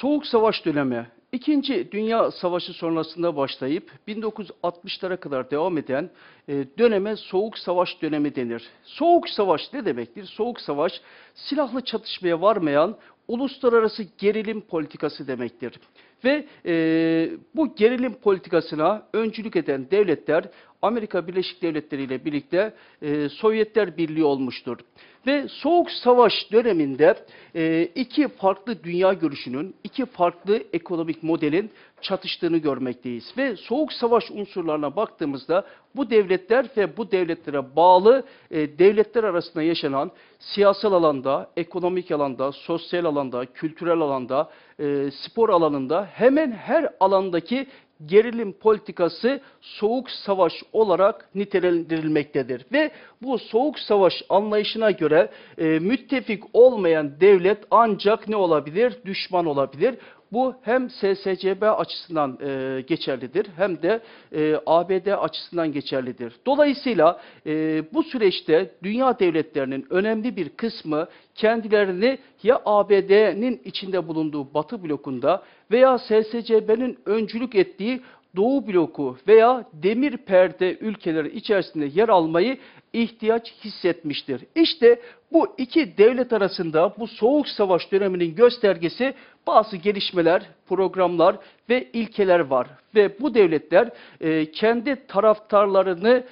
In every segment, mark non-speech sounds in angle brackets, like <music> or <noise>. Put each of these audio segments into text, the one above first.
Soğuk Savaş dönemi, İkinci Dünya Savaşı sonrasında başlayıp 1960'lara kadar devam eden e, döneme Soğuk Savaş dönemi denir. Soğuk Savaş ne demektir? Soğuk Savaş silahlı çatışmaya varmayan uluslararası gerilim politikası demektir. Ve e, bu gerilim politikasına öncülük eden devletler Amerika Birleşik Devletleri ile birlikte e, Sovyetler Birliği olmuştur. Ve Soğuk Savaş döneminde e, iki farklı dünya görüşünün, iki farklı ekonomik modelin çatıştığını görmekteyiz. Ve Soğuk Savaş unsurlarına baktığımızda bu devletler ve bu devletlere bağlı e, devletler arasında yaşanan siyasal alanda, ekonomik alanda, sosyal alanda, kültürel alanda, e, spor alanında hemen her alandaki gerilim politikası soğuk savaş olarak nitelendirilmektedir. Ve bu soğuk savaş anlayışına göre e, müttefik olmayan devlet ancak ne olabilir? Düşman olabilir. Bu hem SSCB açısından e, geçerlidir hem de e, ABD açısından geçerlidir. Dolayısıyla e, bu süreçte dünya devletlerinin önemli bir kısmı kendilerini ya ABD'nin içinde bulunduğu Batı blokunda veya SSCB'nin öncülük ettiği Doğu bloku veya demir perde ülkeleri içerisinde yer almayı ihtiyaç hissetmiştir. İşte bu iki devlet arasında bu soğuk savaş döneminin göstergesi bazı gelişmeler, programlar ve ilkeler var. Ve bu devletler e, kendi taraftarlarını ar-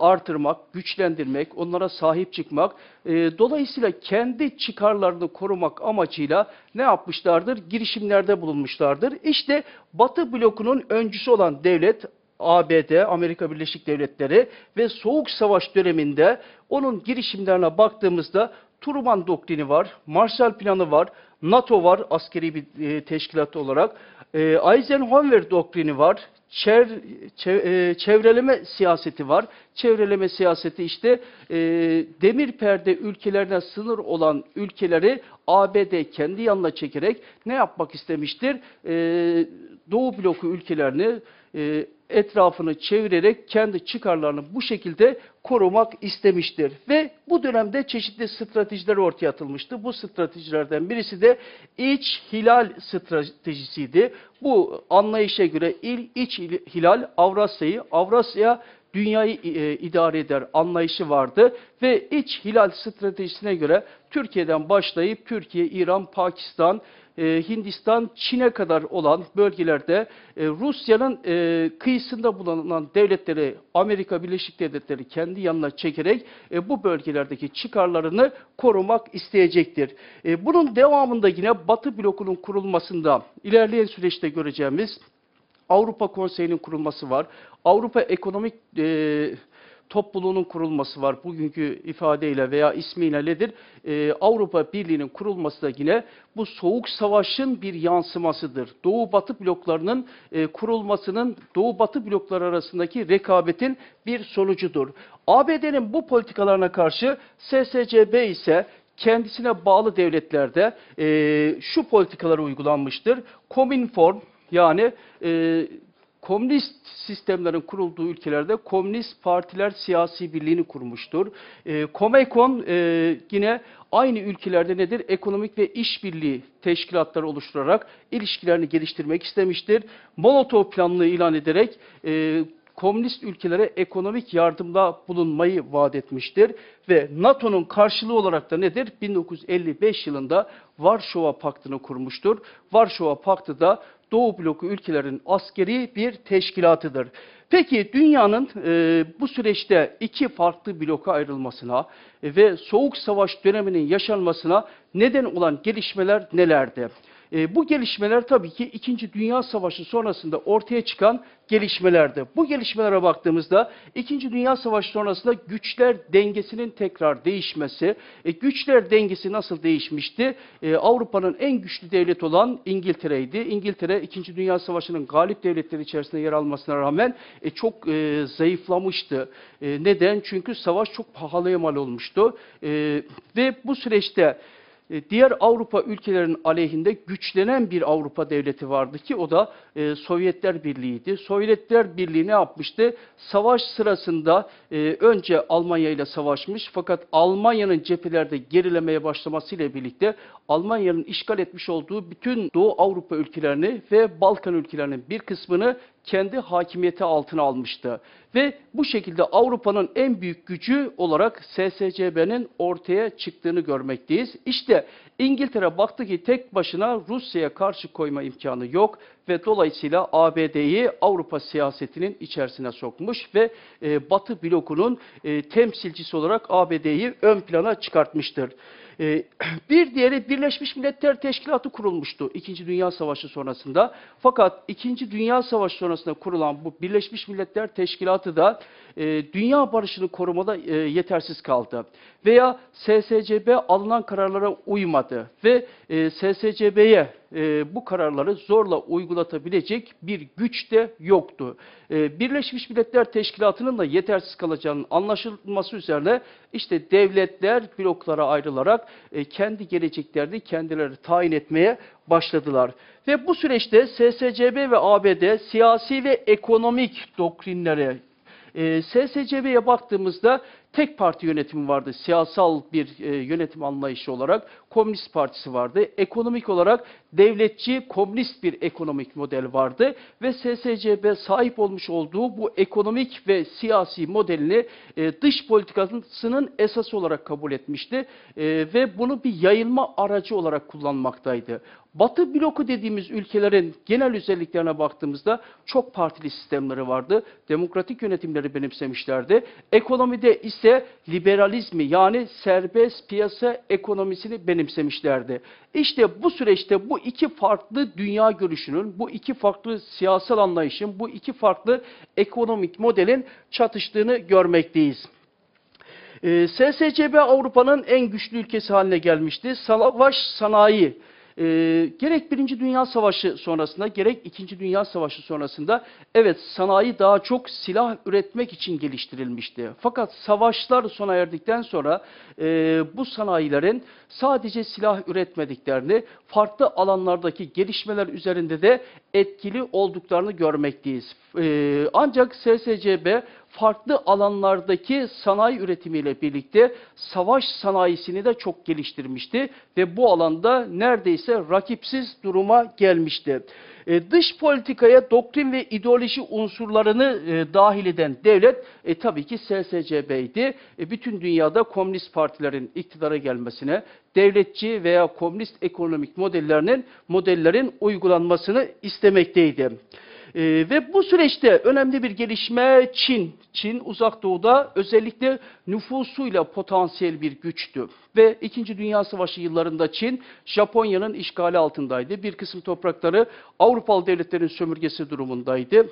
artırmak, güçlendirmek, onlara sahip çıkmak, e, dolayısıyla kendi çıkarlarını korumak amacıyla ne yapmışlardır? Girişimlerde bulunmuşlardır. İşte Batı blokunun öncüsü olan devlet ABD, Amerika Birleşik Devletleri ve Soğuk Savaş döneminde onun girişimlerine baktığımızda Truman doktrini var, Marshall Planı var, NATO var askeri bir e, teşkilat olarak, e, Eisenhower doktrini var, çev, çev- e, çevreleme siyaseti var. Çevreleme siyaseti işte e, demir perde ülkelerine sınır olan ülkeleri ABD kendi yanına çekerek ne yapmak istemiştir? E, Doğu bloku ülkelerini e, etrafını çevirerek kendi çıkarlarını bu şekilde korumak istemiştir. Ve bu dönemde çeşitli stratejiler ortaya atılmıştı. Bu stratejilerden birisi de iç hilal stratejisiydi. Bu anlayışa göre il, iç il- hilal Avrasya'yı, Avrasya dünyayı e, idare eder anlayışı vardı ve iç hilal stratejisine göre Türkiye'den başlayıp Türkiye, İran, Pakistan, e, Hindistan, Çin'e kadar olan bölgelerde e, Rusya'nın e, kıyısında bulunan devletleri Amerika Birleşik Devletleri kendi yanına çekerek bu bölgelerdeki çıkarlarını korumak isteyecektir. Bunun devamında yine Batı blokunun kurulmasında ilerleyen süreçte göreceğimiz Avrupa Konseyi'nin kurulması var. Avrupa Ekonomik e, Topluluğu'nun kurulması var. Bugünkü ifadeyle veya ismiyle nedir? E, Avrupa Birliği'nin kurulması da yine bu soğuk savaşın bir yansımasıdır. Doğu-Batı bloklarının e, kurulmasının Doğu-Batı blokları arasındaki rekabetin bir sonucudur. ABD'nin bu politikalarına karşı SSCB ise kendisine bağlı devletlerde e, şu politikalar uygulanmıştır. Cominform yani e, komünist sistemlerin kurulduğu ülkelerde komünist partiler siyasi birliğini kurmuştur. E, Comecon e, yine aynı ülkelerde nedir? Ekonomik ve işbirliği teşkilatları oluşturarak ilişkilerini geliştirmek istemiştir. Molotov planını ilan ederek e, komünist ülkelere ekonomik yardımda bulunmayı vaat etmiştir. Ve NATO'nun karşılığı olarak da nedir? 1955 yılında Varşova Paktı'nı kurmuştur. Varşova Paktı da Doğu bloku ülkelerin askeri bir teşkilatıdır. Peki dünyanın e, bu süreçte iki farklı bloka ayrılmasına ve Soğuk Savaş döneminin yaşanmasına neden olan gelişmeler nelerdi? E, bu gelişmeler tabii ki 2. Dünya Savaşı sonrasında ortaya çıkan gelişmelerdi. Bu gelişmelere baktığımızda 2. Dünya Savaşı sonrasında güçler dengesinin tekrar değişmesi, e, güçler dengesi nasıl değişmişti? E, Avrupa'nın en güçlü devlet olan İngiltere'ydi. İngiltere 2. Dünya Savaşı'nın galip devletleri içerisinde yer almasına rağmen e, çok e, zayıflamıştı. E, neden? Çünkü savaş çok pahalıya mal olmuştu. E, ve bu süreçte diğer Avrupa ülkelerinin aleyhinde güçlenen bir Avrupa devleti vardı ki o da e, Sovyetler Birliği'ydi. Sovyetler Birliği ne yapmıştı? Savaş sırasında e, önce Almanya ile savaşmış fakat Almanya'nın cephelerde gerilemeye başlamasıyla birlikte Almanya'nın işgal etmiş olduğu bütün Doğu Avrupa ülkelerini ve Balkan ülkelerinin bir kısmını kendi hakimiyeti altına almıştı. Ve bu şekilde Avrupa'nın en büyük gücü olarak SSCB'nin ortaya çıktığını görmekteyiz. İşte İngiltere baktı ki tek başına Rusya'ya karşı koyma imkanı yok ve dolayısıyla ABD'yi Avrupa siyasetinin içerisine sokmuş ve e, Batı blokunun e, temsilcisi olarak ABD'yi ön plana çıkartmıştır. E, <clears throat> bir diğeri Birleşmiş Milletler Teşkilatı kurulmuştu İkinci Dünya Savaşı sonrasında. Fakat İkinci Dünya Savaşı sonrasında kurulan bu Birleşmiş Milletler Teşkilatı da e, dünya barışını korumada e, yetersiz kaldı. Veya SSCB alınan kararlara uymadı ve e, SSCB'ye e, bu kararları zorla uygulatabilecek bir güç de yoktu. E, Birleşmiş Milletler Teşkilatı'nın da yetersiz kalacağının anlaşılması üzerine işte devletler bloklara ayrılarak e, kendi geleceklerini kendileri tayin etmeye başladılar. Ve bu süreçte SSCB ve ABD siyasi ve ekonomik doktrinleri e, SSCB'ye baktığımızda tek parti yönetimi vardı. Siyasal bir e, yönetim anlayışı olarak Komünist Partisi vardı. Ekonomik olarak devletçi, komünist bir ekonomik model vardı ve SSCB sahip olmuş olduğu bu ekonomik ve siyasi modelini e, dış politikasının esası olarak kabul etmişti e, ve bunu bir yayılma aracı olarak kullanmaktaydı. Batı bloku dediğimiz ülkelerin genel özelliklerine baktığımızda çok partili sistemleri vardı. Demokratik yönetimleri benimsemişlerdi. Ekonomide ise liberalizmi yani serbest piyasa ekonomisini benimsemişlerdi. İşte bu süreçte bu iki farklı dünya görüşünün, bu iki farklı siyasal anlayışın, bu iki farklı ekonomik modelin çatıştığını görmekteyiz. Ee, SSCB Avrupa'nın en güçlü ülkesi haline gelmişti. Savaş sanayi e, gerek Birinci Dünya Savaşı sonrasında gerek İkinci Dünya Savaşı sonrasında evet sanayi daha çok silah üretmek için geliştirilmişti. Fakat savaşlar sona erdikten sonra e, bu sanayilerin sadece silah üretmediklerini, farklı alanlardaki gelişmeler üzerinde de etkili olduklarını görmekteyiz. E, ancak SSCB farklı alanlardaki sanayi üretimiyle birlikte savaş sanayisini de çok geliştirmişti ve bu alanda neredeyse rakipsiz duruma gelmişti. E, dış politikaya doktrin ve ideoloji unsurlarını e, dahil eden devlet e, tabii ki SSCB'ydi. E, bütün dünyada komünist partilerin iktidara gelmesine, devletçi veya komünist ekonomik modellerinin modellerin uygulanmasını istemekteydi. E, ve bu süreçte önemli bir gelişme Çin. Çin uzak doğuda özellikle nüfusuyla potansiyel bir güçtü. Ve 2. Dünya Savaşı yıllarında Çin Japonya'nın işgali altındaydı. Bir kısım toprakları Avrupalı devletlerin sömürgesi durumundaydı.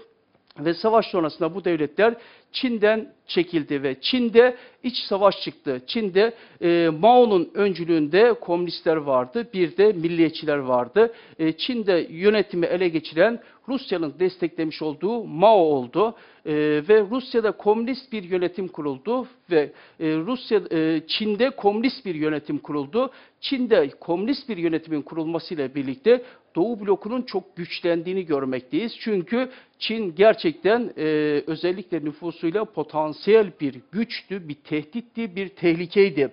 Ve savaş sonrasında bu devletler Çin'den çekildi ve Çin'de iç savaş çıktı. Çin'de e, Mao'nun öncülüğünde komünistler vardı, bir de milliyetçiler vardı. E, Çin'de yönetimi ele geçiren Rusya'nın desteklemiş olduğu Mao oldu e, ve Rusya'da komünist bir yönetim kuruldu ve e, Rusya e, Çin'de komünist bir yönetim kuruldu. Çin'de komünist bir yönetimin kurulmasıyla birlikte Doğu blokunun çok güçlendiğini görmekteyiz. Çünkü Çin gerçekten e, özellikle nüfusuyla potansiyel bir güçtü, bir tehditti, bir tehlikeydi.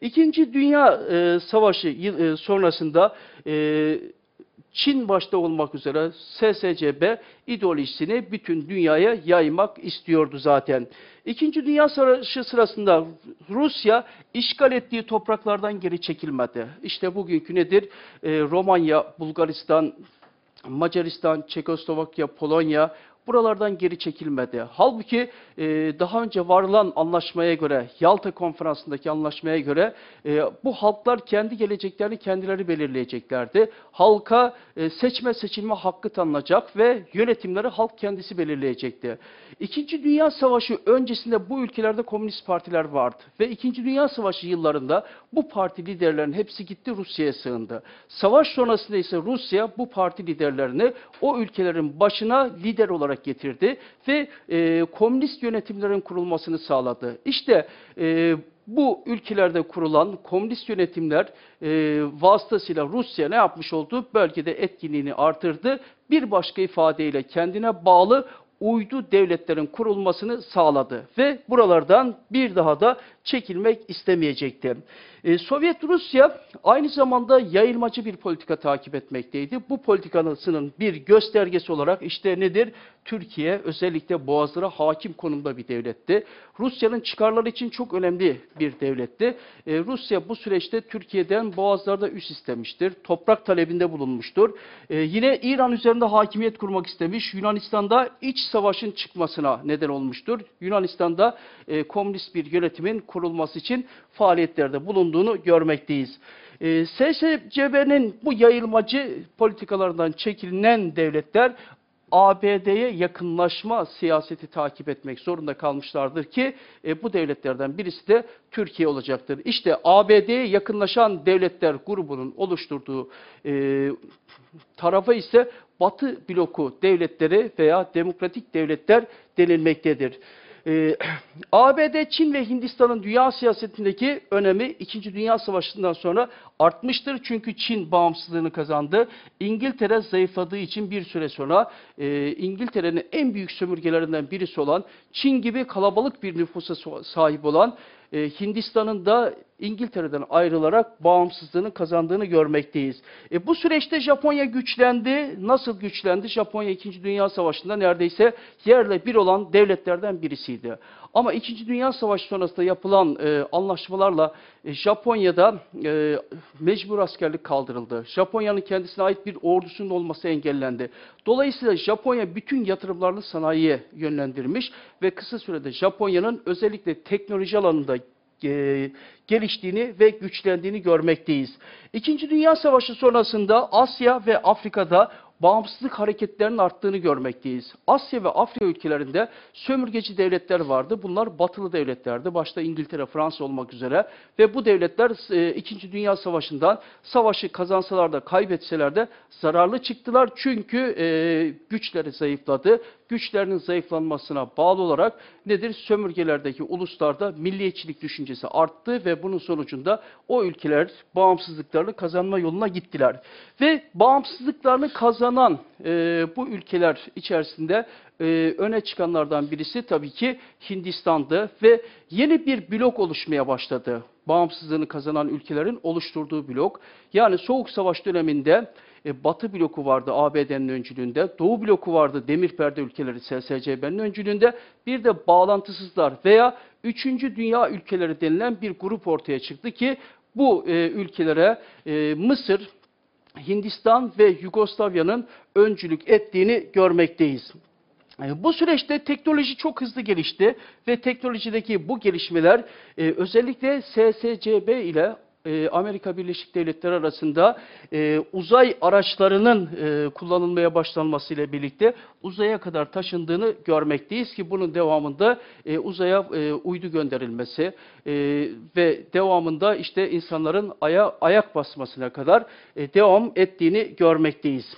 İkinci Dünya e, Savaşı e, sonrasında e, Çin başta olmak üzere SSCB ideolojisini bütün dünyaya yaymak istiyordu zaten. İkinci Dünya Savaşı sırasında Rusya işgal ettiği topraklardan geri çekilmedi. İşte bugünkü nedir? Ee, Romanya, Bulgaristan, Macaristan, Çekoslovakya, Polonya buralardan geri çekilmedi. Halbuki e, daha önce varılan anlaşmaya göre, Yalta Konferansı'ndaki anlaşmaya göre e, bu halklar kendi geleceklerini kendileri belirleyeceklerdi. Halka e, seçme seçilme hakkı tanınacak ve yönetimleri halk kendisi belirleyecekti. İkinci Dünya Savaşı öncesinde bu ülkelerde komünist partiler vardı ve İkinci Dünya Savaşı yıllarında bu parti liderlerinin hepsi gitti Rusya'ya sığındı. Savaş sonrasında ise Rusya bu parti liderlerini o ülkelerin başına lider olarak getirdi ve e, komünist yönetimlerin kurulmasını sağladı. İşte e, bu ülkelerde kurulan komünist yönetimler e, vasıtasıyla Rusya ne yapmış oldu? Bölgede etkinliğini artırdı. Bir başka ifadeyle kendine bağlı uydu devletlerin kurulmasını sağladı ve buralardan bir daha da çekilmek istemeyecekti. Ee, Sovyet Rusya aynı zamanda yayılmacı bir politika takip etmekteydi. Bu politikanın bir göstergesi olarak işte nedir? Türkiye özellikle boğazlara hakim konumda bir devletti. Rusya'nın çıkarları için çok önemli bir devletti. Ee, Rusya bu süreçte Türkiye'den boğazlarda üs istemiştir. Toprak talebinde bulunmuştur. Ee, yine İran üzerinde hakimiyet kurmak istemiş. Yunanistan'da iç savaşın çıkmasına neden olmuştur. Yunanistan'da e, komünist bir yönetimin kurulması için faaliyetlerde bulunduğunu görmekteyiz. E, SSCB'nin bu yayılmacı politikalarından çekilinen devletler ABD'ye yakınlaşma siyaseti takip etmek zorunda kalmışlardır ki e, bu devletlerden birisi de Türkiye olacaktır. İşte ABD'ye yakınlaşan devletler grubunun oluşturduğu e, tarafa ise Batı bloku devletleri veya demokratik devletler denilmektedir. Ee, <clears throat> ABD, Çin ve Hindistan'ın dünya siyasetindeki önemi 2. Dünya Savaşı'ndan sonra artmıştır. Çünkü Çin bağımsızlığını kazandı. İngiltere zayıfladığı için bir süre sonra e, İngiltere'nin en büyük sömürgelerinden birisi olan Çin gibi kalabalık bir nüfusa sahip olan e, Hindistan'ın da İngiltere'den ayrılarak bağımsızlığını kazandığını görmekteyiz. E, bu süreçte Japonya güçlendi. Nasıl güçlendi? Japonya 2. Dünya Savaşı'nda neredeyse yerle bir olan devletlerden birisiydi. Ama 2. Dünya Savaşı sonrasında yapılan e, anlaşmalarla e, Japonya'da e, mecbur askerlik kaldırıldı. Japonya'nın kendisine ait bir ordusunun olması engellendi. Dolayısıyla Japonya bütün yatırımlarını sanayiye yönlendirmiş ve kısa sürede Japonya'nın özellikle teknoloji alanında e, geliştiğini ve güçlendiğini görmekteyiz. İkinci Dünya Savaşı sonrasında Asya ve Afrika'da bağımsızlık hareketlerinin arttığını görmekteyiz. Asya ve Afrika ülkelerinde sömürgeci devletler vardı. Bunlar batılı devletlerdi. Başta İngiltere, Fransa olmak üzere. Ve bu devletler e, 2. Dünya Savaşı'ndan savaşı kazansalar da kaybetseler de zararlı çıktılar. Çünkü e, güçleri zayıfladı. Güçlerinin zayıflanmasına bağlı olarak nedir? Sömürgelerdeki uluslarda milliyetçilik düşüncesi arttı ve bunun sonucunda o ülkeler bağımsızlıklarını kazanma yoluna gittiler. Ve bağımsızlıklarını kazanan e, bu ülkeler içerisinde e, öne çıkanlardan birisi tabii ki Hindistan'dı ve yeni bir blok oluşmaya başladı. Bağımsızlığını kazanan ülkelerin oluşturduğu blok. Yani Soğuk Savaş döneminde e, Batı bloku vardı ABD'nin öncülüğünde, Doğu bloku vardı demir perde ülkeleri SSCB'nin öncülüğünde, bir de bağlantısızlar veya Üçüncü Dünya ülkeleri denilen bir grup ortaya çıktı ki bu e, ülkelere e, Mısır, Hindistan ve Yugoslavya'nın öncülük ettiğini görmekteyiz. E, Bu süreçte teknoloji çok hızlı gelişti ve teknolojideki bu gelişmeler e, özellikle SSCB ile e, Amerika Birleşik Devletleri arasında e, uzay araçlarının e, kullanılmaya başlanmasıyla birlikte uzaya kadar taşındığını görmekteyiz ki bunun devamında e, uzaya uydu gönderilmesi ve devamında işte insanların aya ayak basmasına kadar devam ettiğini görmekteyiz.